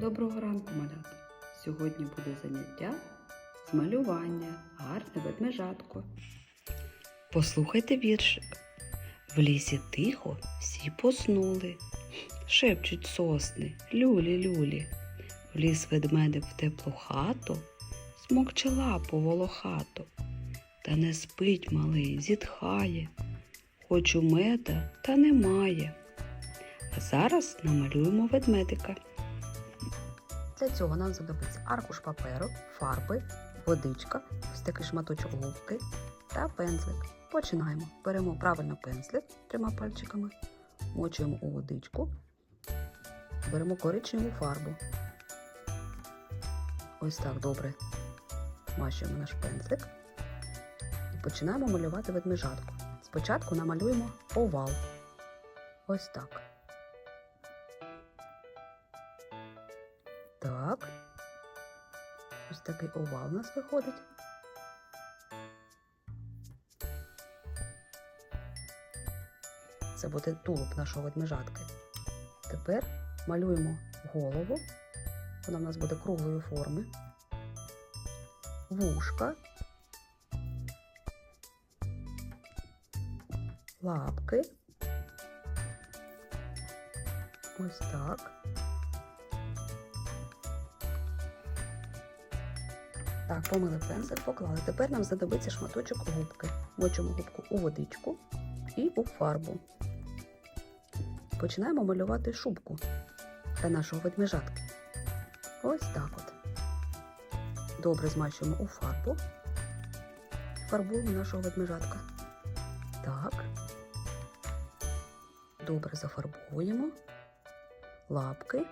Доброго ранку, малята! Сьогодні буде заняття з малювання, гарне ведмежатко. Послухайте віршик. В лісі тихо всі поснули, шепчуть сосни, люлі-люлі. В ліс ведмедик в теплу хату, смокче лапу волохату. Та не спить малий, зітхає, хочу меда, та немає. А зараз намалюємо ведмедика. Для цього нам знадобиться аркуш паперу, фарби, водичка, ось такий шматочок губки та пензлик. Починаємо. Беремо правильно пензлик трьома пальчиками, мочуємо у водичку, беремо коричневу фарбу. Ось так добре змащуємо наш пензлик і починаємо малювати ведмежатку. Спочатку намалюємо овал. Ось так. Так. Ось такий овал у нас виходить. Це буде тулуб нашого ведмежатки. Тепер малюємо голову. Вона в нас буде круглої форми. Вушка. Лапки. Ось так. Так, помили пензель, поклали. Тепер нам знадобиться шматочок губки. Мочимо губку у водичку і у фарбу. Починаємо малювати шубку для нашого ведмежатки. Ось так от. Добре змащуємо у фарбу. Фарбуємо нашого ведмежатка. Так. Добре зафарбуємо. Лапки.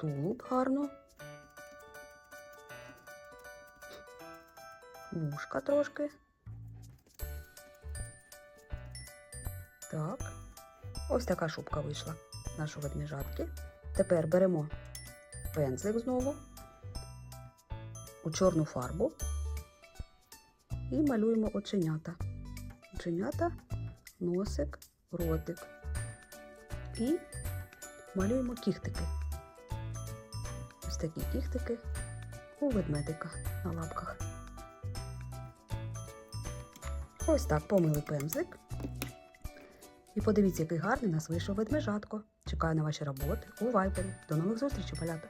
Тулуб гарно. Вушка трошки. Так. Ось така шубка вийшла нашої ведмежатки. Тепер беремо пензлик знову у чорну фарбу і малюємо оченята. Оченята, носик, ротик. І малюємо кіхтики. Ось такі кіхтики у ведмедика на лапках. Ось так помили пензлик. І подивіться, який гарний нас вийшов ведмежатко. Чекаю на ваші роботи у вайбері. До нових зустрічей, малята!